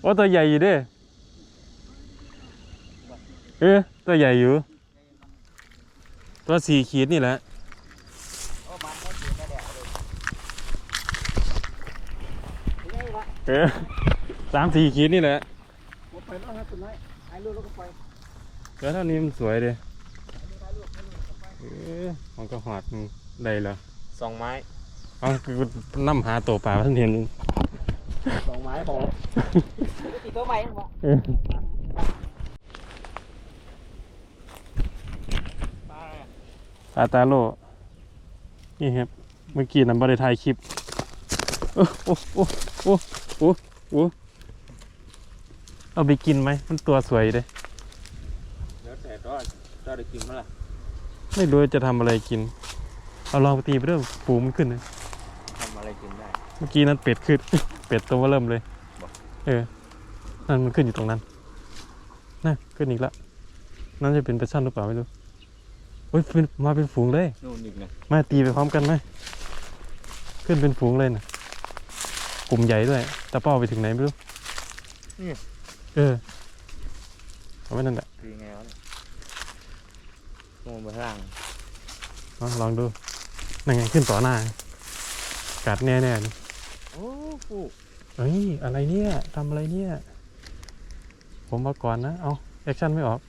โอ้ตัวใหญ่อยู่ด้เออตัวใหญ่อยู่ ตัวสี่ขีดนี่แหละโอ้มันก็กินได้แดดเลยไม่ได้วะเออสามสี่ขีดนี่แหละผมไปแล้วครับคุณนายไอ้ลูกแล้วก็ไปเดี๋ยวเท่านี้มันสวยเลยไอ้ลูกไอ้ลูกก็ไปเออมันก็หอดได้เหรอสองไม้ เอาคือนั่หาตัวปลาท่านเห็นสองไม้บอกตีตัวใหม่วะเออปลาปลาตาโลนี่ครับ เมื่อกี้นั้นบริถ่ายคลิป โอ้โอ้โอ้โอ้โอ้โอ้เอาไปกินไหม มันตัวสวยเลยแล้วแต่ก็ก็ได้กินเมื่อไหร่ไม่รู้จะทำอะไรกิน เอาลองไปตีไปเรื่อยปูมันขึ้นเลยทำอะไร กินได้ เมื่อกี้นั้นเป็ดขึ้น เป็ดตัวเริ่มเลยบอกเออ นั่นมันขึ้นอยู่ตรงนั้นน่ะขึ้นอีกแล้วนั่นจะเป็นปลาช่อนหรือเปล่าไม่รู้โอ้ยเป็นมาเป็นฝูงเลยนู่นอีกนะมาตีไปพร้อมกันไหมขึ้นเป็นฝูงเลยนะกลุ่มใหญ่ด้วยตะเป้าไปถึงไหนไม่รู้เออเอาไว้นั่นแหละคือไงวะเนี่ยลงไปข้างล่างลองลองดูนั่นไงขึ้นต่อหน้า กัดแน่แน่ๆนี่โอ้ฟูเอ้ยอะไรเนี่ยทำอะไรเนี่ย ผมมาก่อนนะ เอาแอคชั่นไม่ออก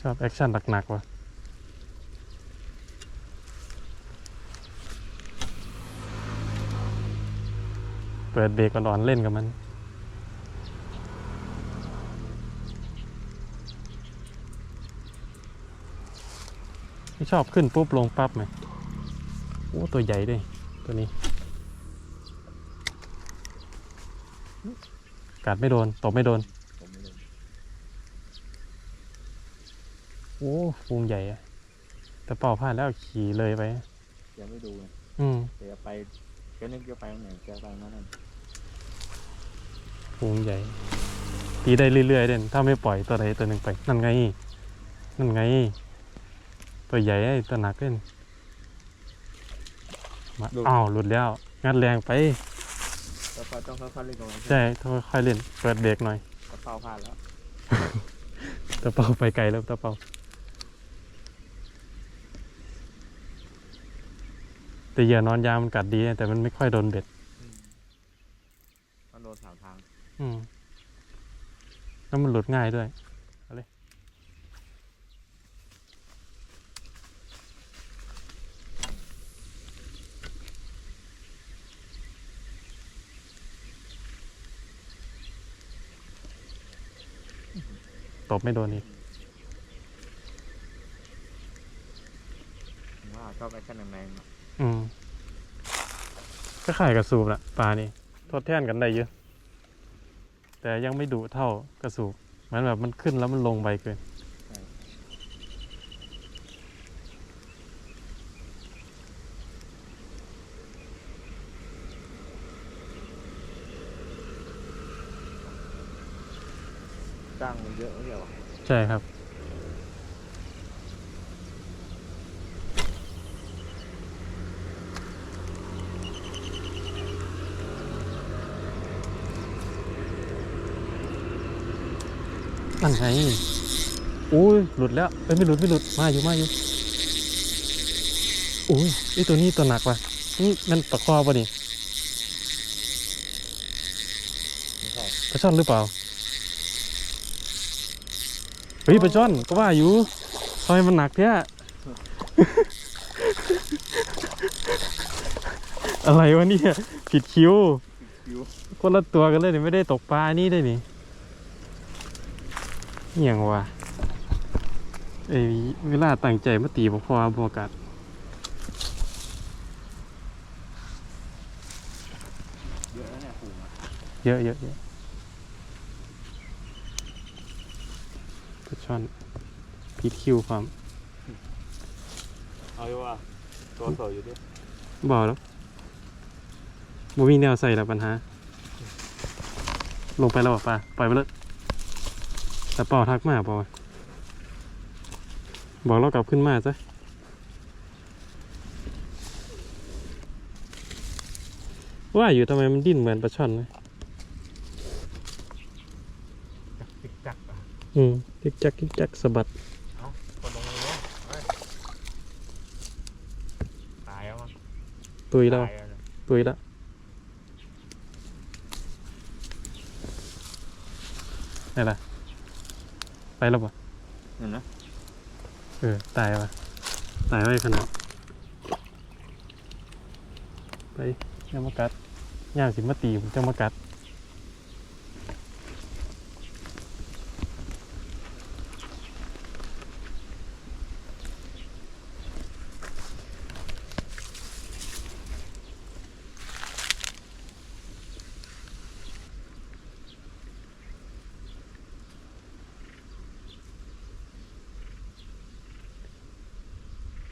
ชอบแอคชั่นหนักๆว่ะเปิดเบรกอ่อนๆเล่นกับมัน ชอบขึ้นปุ๊บลงปั๊บไหมโอ้ตัวใหญ่ด้วยตัวนี้ กัดไม่โดนตบไม่โดนผมไม่รู้โอ้ฟูงใหญ่อะแต่เป่าพลาดแล้วขี่เลยไป ยังไม่ดูเลยอืมเดี๋ยวไปแค่นึกจะไปตรงไหนจะไปนั่นนั่นฟูงใหญ่ ตีได้เรื่อยๆเด่นถ้าไม่ปล่อยตัวใดตัวหนึ่งไป นั่นไง นั่นไง ตัวใหญ่ไอ้ตัวหนักเล่นมาอ้าวหลุดแล้ว งัดแรงไป แต่พอต้องค่อยๆเล่นกับมันใช่ต้องค่อยๆเล่น เปิดเบรกหน่อย กระเป๋าพลาดแล้วตะเปาไปไกลแล้วตะเปาแต่เหยื่อนอนยางมันกัดดีนะแต่มันไม่ค่อยโดนเบ็ดมันโดนสามทางอืมแล้วมันหลุดง่ายด้วยเอาเลย ตบไม่โดนอีกผมว่าชอบแอคชั่นแรงๆอะอืมก็ขายกระสูบละปลานี่ทดแทนกันได้เยอะ แต่ยังไม่ดุเท่ากระสูบเหมันแบบมันขึ้นแล้วมันลงไปเกิน จ้างมันเยอะไม่ใช่เหรอใช่ครับนั่นไงอุ้ยหลุดแล้วเอ้ยไม่หลุดไม่หลุดมาอยู่มาอยู่อุ้ยไอตัวนี้ตัวหนักว่ะนี่มันตะคอป่ะนี่ไม่ใช่ปลาช่อนหรือเปล่าเฮ้ยปลาช่อนก็ว่าอยู่ทำไมมันหนักแท้อะไรวะเนี่ย ผิดคิว คนละตัวกันเลยนี่ไม่ได้ตกปลานี่ได้นี่เหี่ยงวะเอ้ยเวลาตั้งใจมาตีบพอบวกัดเยอะแล้วเนี่ยฝูงอะเยอะเยอะเยอะปลา ช่อนผิดคิวความเอาอยู่ว่าตัวโสดอยู่ด้วยบ่แล้วบ่มีแนวใส่แล้วปัญหา ลงไปแล้วบ่ปลาปล่อยไปเลยแต่เป่าทักมาเปล่าวะบอกเรากลับขึ้นมาซะว่าอยู่ทำไมมันดิ้นเหมือนปลาช่อนเลยติกจักอะอืม จิกจักจิกจักสะบัดคนลงเลยเนาะตายแล้วมั้งตุยแล้วตายแล้วนะตุยแล้วไหนล่ะไปแล้วปะนั่นนะเออตายปะตายไว้ขนาดไปย่ามากัดย่างสิมาตีผมจะมากัด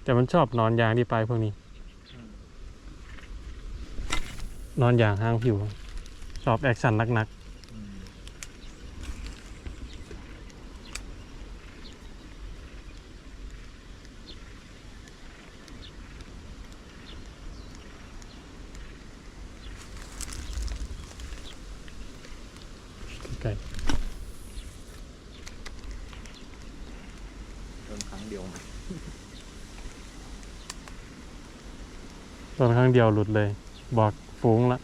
แต่มันชอบนอนยางที่ปลายพวกนี้ นอนอย่างห้างผิว ชอบแอคชั่นนักอืม ๆไกล โดนครั้งเดียว ตอนครั้งเดียวหลุดเลย บอกฟูงละ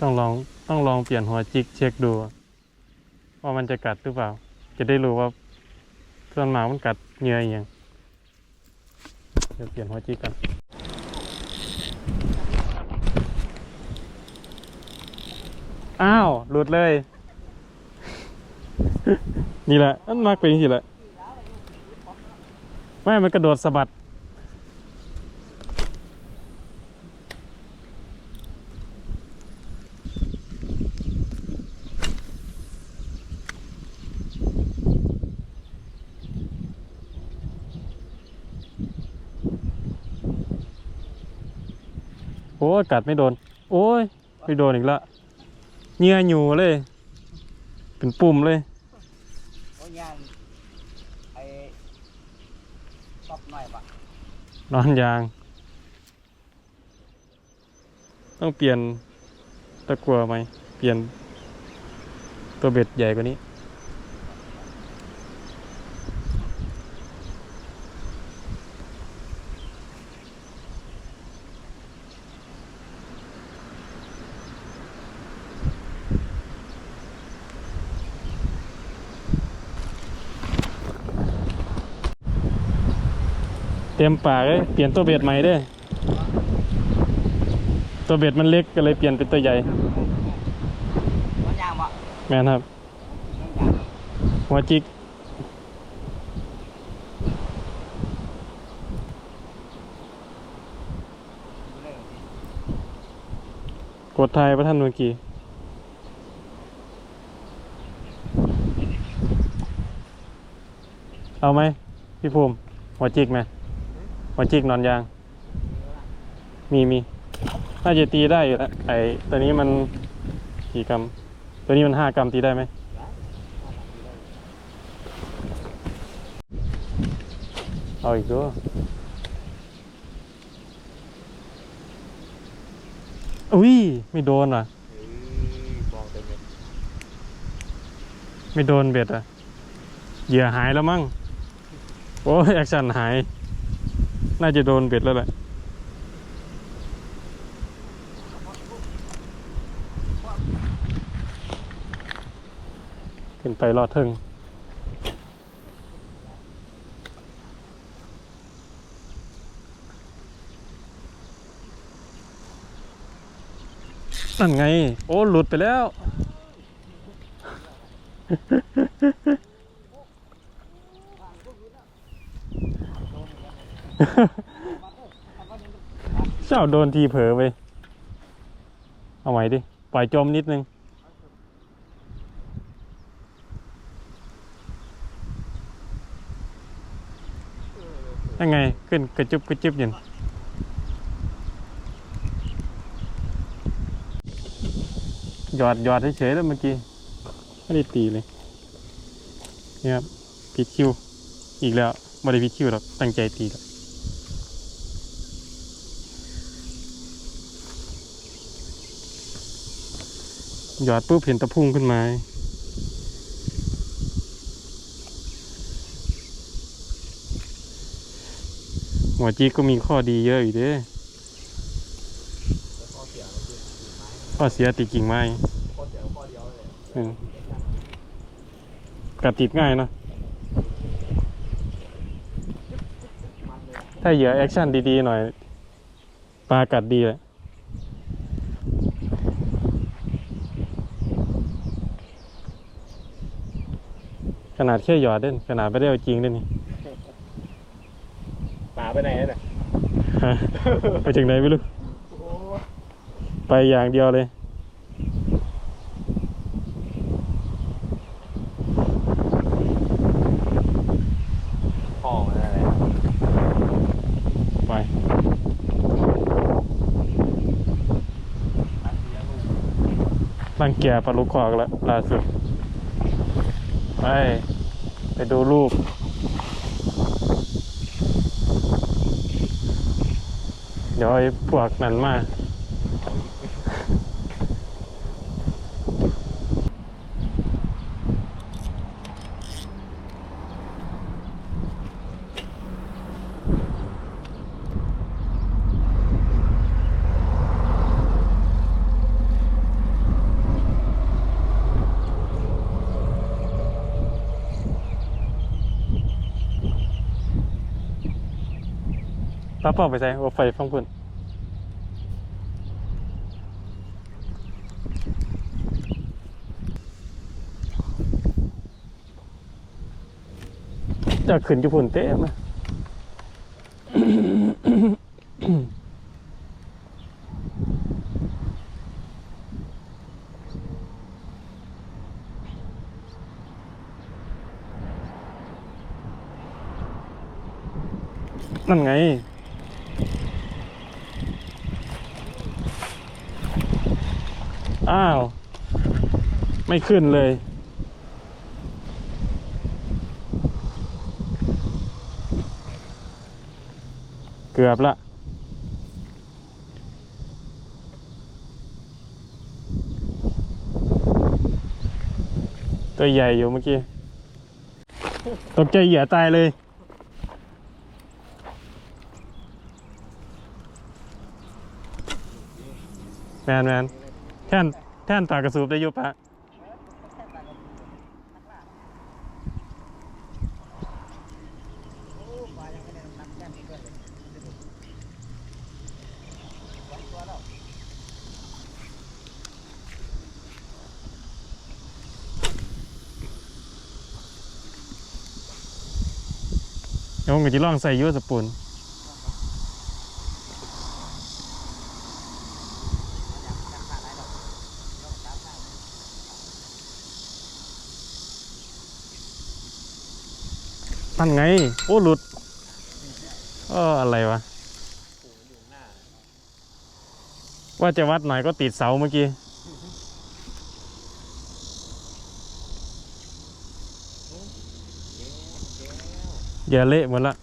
ต้องลองต้องลองเปลี่ยนหัวจิกเช็คดู ว่ามันจะกัดหรือเปล่า จะได้รู้ว่าส่วนหมามันกัดเหงื่ออย่าง เดี๋ยวเปลี่ยนหัวจิกกันอ้าว หลุดเลย นี่แหละมันมากเป็นสิแหละ ไม่ มันกระโดดสะบัด อ้ยกัดไม่โดน โอ้ยไม่โดนอีกละเหงื่ออยู่เลย เป็นปุ่มเลยโอ้ยย่างไอ้ตอบหน่อยปะนอนยาง ต้องเปลี่ยนตะกัวไหมเปลี่ยนตัวเบ็ดใหญ่กว่านี้ ต็มปากเลยเปลี่ยนตัวเบ็ดใหม่ด้อตัวเบ็ดมันเล็กก็เลยเปลี่ยนเป็นตัวใหญ่แม่นครับ หัวจิกกดไทยประท่านเมื่อกี้เอาไหมพี่ภูมิหัวจิกไหม หัวจิกนอนยาง มีมีน่าจะตีได้อยู่แล้วไอ้ตัวนี้มันกี่กรัมตัวนี้มันห้ากรัมตีได้ไหมเอาอีกตัวอุ้ยไม่โดนอะเฮ้ยมอไม่โดนเบ็ดอะเหยื่อหายแล้วมั้ง โอ้ยแอคชั่นหาย น่าจะโดนเบ็ดแล้วแหละขึ้นไปรอดเทิงนั่นไง โอ้ หลุดไปแล้ว เจ้าโดนทีเผลอไป เอาใหม่ดิ ปล่อยจมนิดนึง ยังไง ขึ้นกระจุบกระจุบอย่างหยอดหยอดเฉยๆแล้วเมื่อกี้ ไม่ได้ตีเลยนี่ครับพิชคิว อีกแล้วไม่ได้พิชคิวหรอกตั้งใจตีแล้ว หยอดปุ๊บเห็นตะพุ่งขึ้นมาหัวจีก็มีข้อดีเยอะอยู่เด้ข้อเสียติดกิ่งไม้ข้อเสียข้อเดียวเลยอืมกัดติดง่ายเนะถ้าเหยื่อแอคชั่นดี ๆ หน่อย ปลากัดดีเลย นาดแค่หยอดเด่นขนาดไม่ได้เอาจริงเด่นนี่ป่าไปไหนเนี่ยฮะไปถึงไหนไม่รู้ไปอย่างเดียวเลยห้องนั่นแหละไปรังแกปลาลูกคอกแล้วล่าสุดไปไป ดูรูป เดี๋ยวไอ้พวกนั้นมา ป้าเป่าไปใส่ว่าไฟฟังพุ่นจะขึ้นอยู่พุ่นเต้มนะนั่นไง อ้าว ไม่ขึ้นเลย เกือบละตัวใหญ่อยู่เมื่อกี้ ตกใจเหยื่อตายเลยแมนแมน ท่นแท่นตากระสูบได้ยุปะยวผมก็จะลองใส่ยูสปูน นั่นไง โอ้หลุดเอออะไรวะ ว่าจะวัดหน่อยก็ติดเสาเมื่อกี้ อย่าเละหมดละ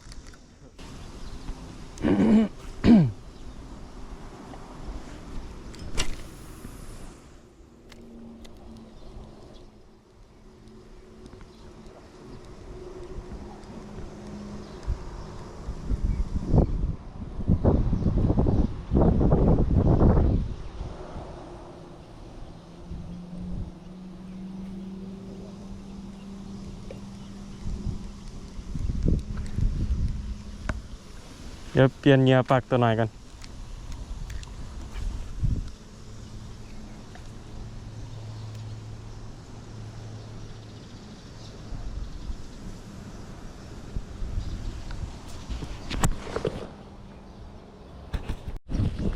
ดี๋ยวเปลี่ยนเหยื่อปักตัวหน่อยกัน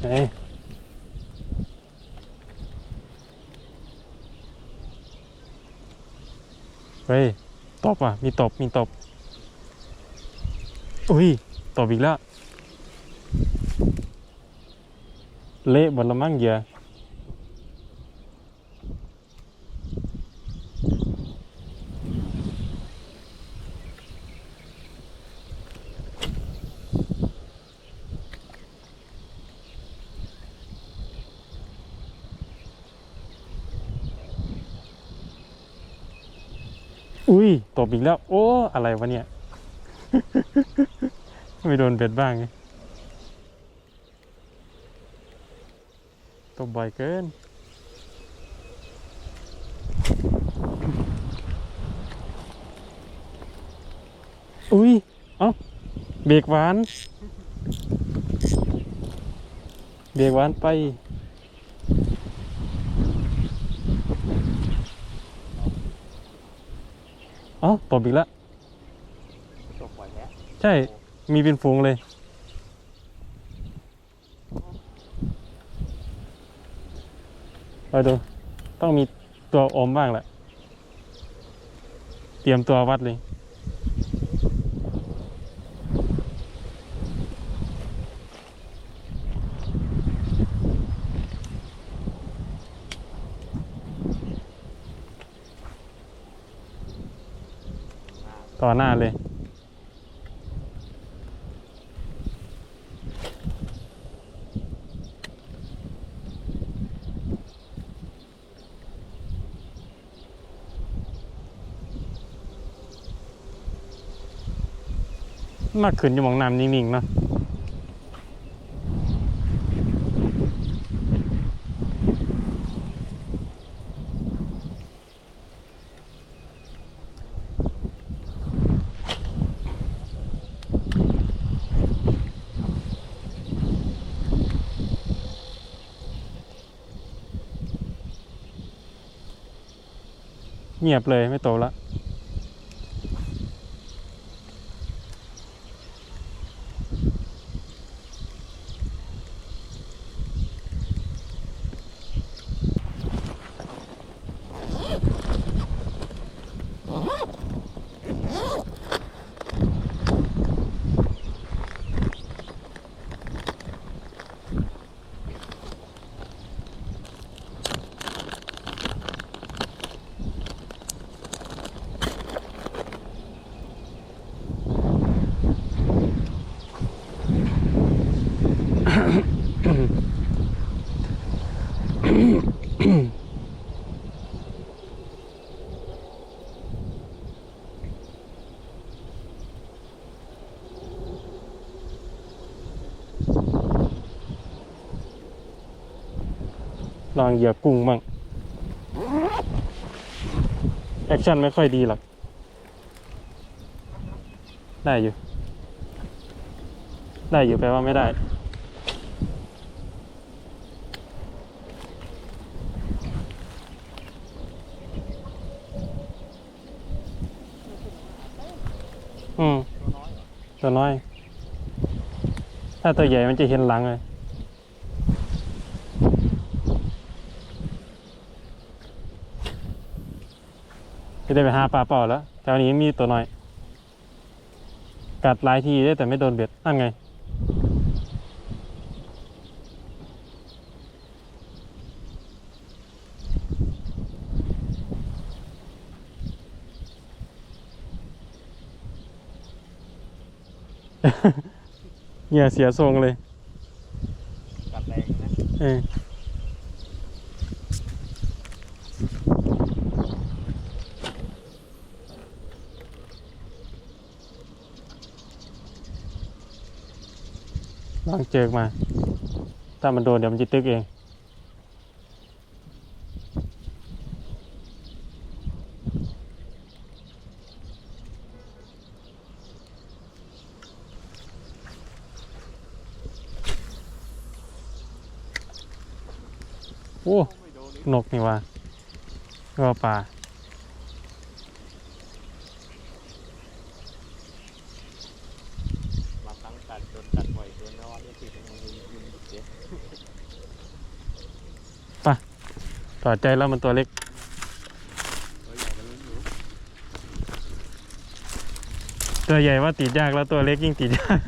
เฮ้ยเฮ้ยตบอะ มีตบ มีตบ อุ้ย ตบอีกแล้ว เละบนละมั่งเหยื่ออุ้ยตบอีกแล้ว โอ้ อะไรวะเนี่ย ไม่โดนเบ็ดบ้างไง บบ่อยเกิน อุ้ย เอ้า เบรกหวาน เบรกหวานไป เอ้าตบอีกแล้ว ตกบ่อยแล้ว ใช่ มีเป็นฝูงเลย ไปดู ต้องมีตัวอมบ้างแหละ เตรียมตัววัดเลยต่อหน้าเลย มากขึ้นอยู่หมองน้ำนิ่งๆเนาะเงียบเลยไม่โตละ ลองเหยียบกุ้งบ้างแอคชั่นไม่ค่อยดีหรอก ได้อยู่ ได้อยู่แปลว่าไม่ได้อืมตัวน้อย ถ้าตัวใหญ่มันจะเห็นหลังเลย ได้ไปหาปลาเปล่าแล้วแถวนี้มีตัวน้อย กัดหลายทีได้แต่ไม่โดนเบ็ดนั่นไง เหงื่อเสียทรงเลย กัดแรงนะเออ เจอมา ถ้ามันโดนเดี๋ยวมันจะตึกเอง โอ้ นกนี่ว่าก็ปลามาตั้งกัดจนกัดบ่อยเกินแล้วว่าจะติดมันยิงยิงเจ๊ ต่อใจแล้วมันตัวเล็กเฮ้ยอย่ามันลุ้นอยู่ตัวใหญ่ว่าติดยากแล้วตัวเล็กยิ่งติดยาก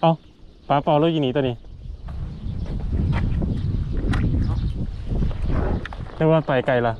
เอาปลาเปล่าลูกยิงหนีตัวนี้เรียกว่าไปไกลละ